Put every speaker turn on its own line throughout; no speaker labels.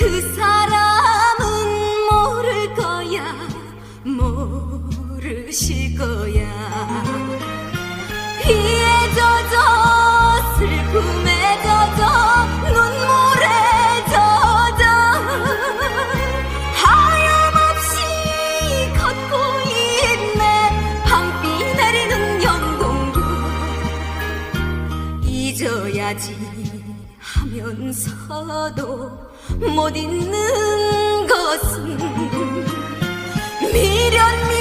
그 사람은 모를 거야 모르실 거야. 하면서도 못 잊는 것은 미련 미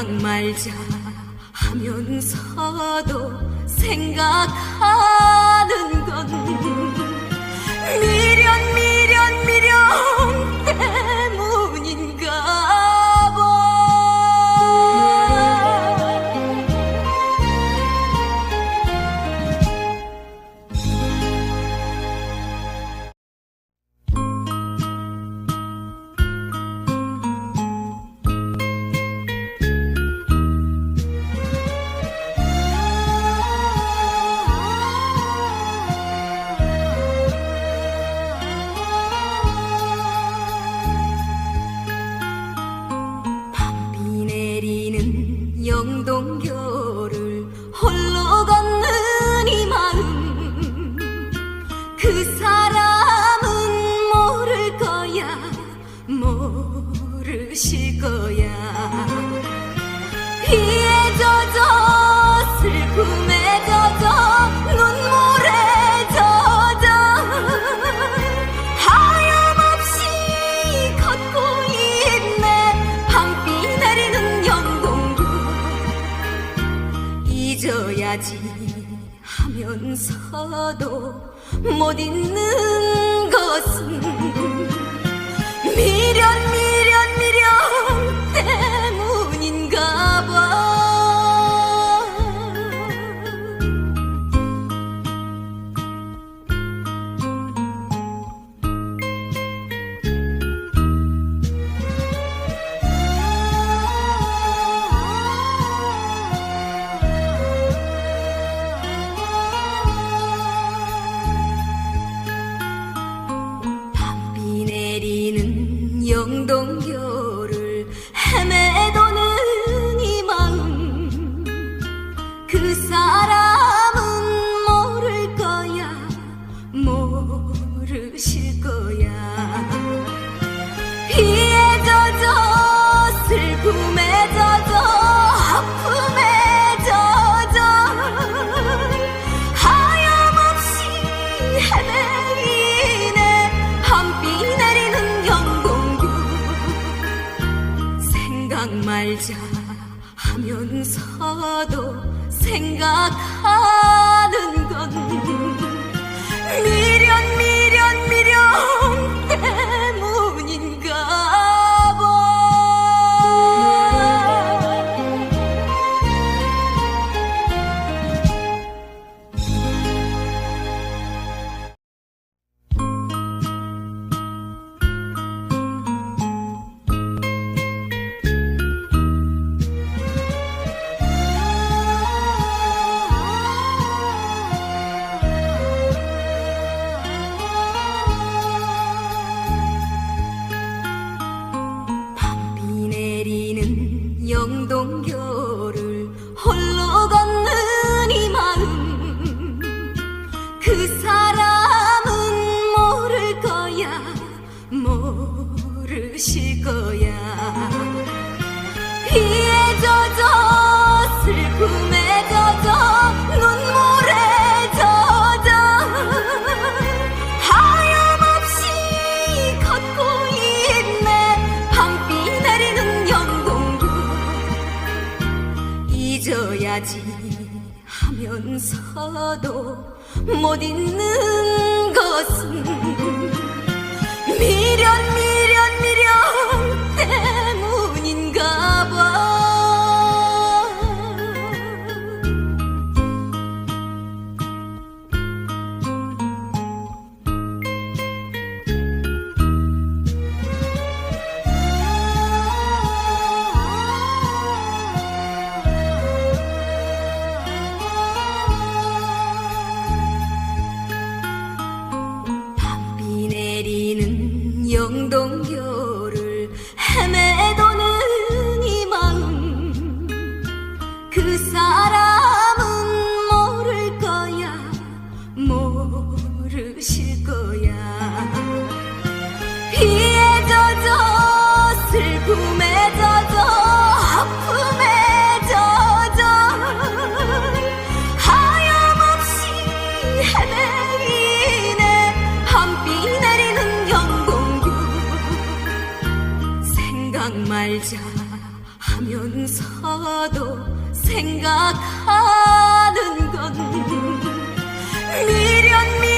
그냥 말자 하면서도 생각하는 건 미련 미련 모르실 거야. 피에 젖어 슬픔에 젖어 눈물에 젖어 하염없이 걷고 있네. 밤비 내리는 영동도 잊어야지 하면서도 못 잊는 것은 혼자 하면서도 생각 해야지 하면서도 못 잊는 것은 미련미 冬有 말자 하면서도 생각하는 건 미련 미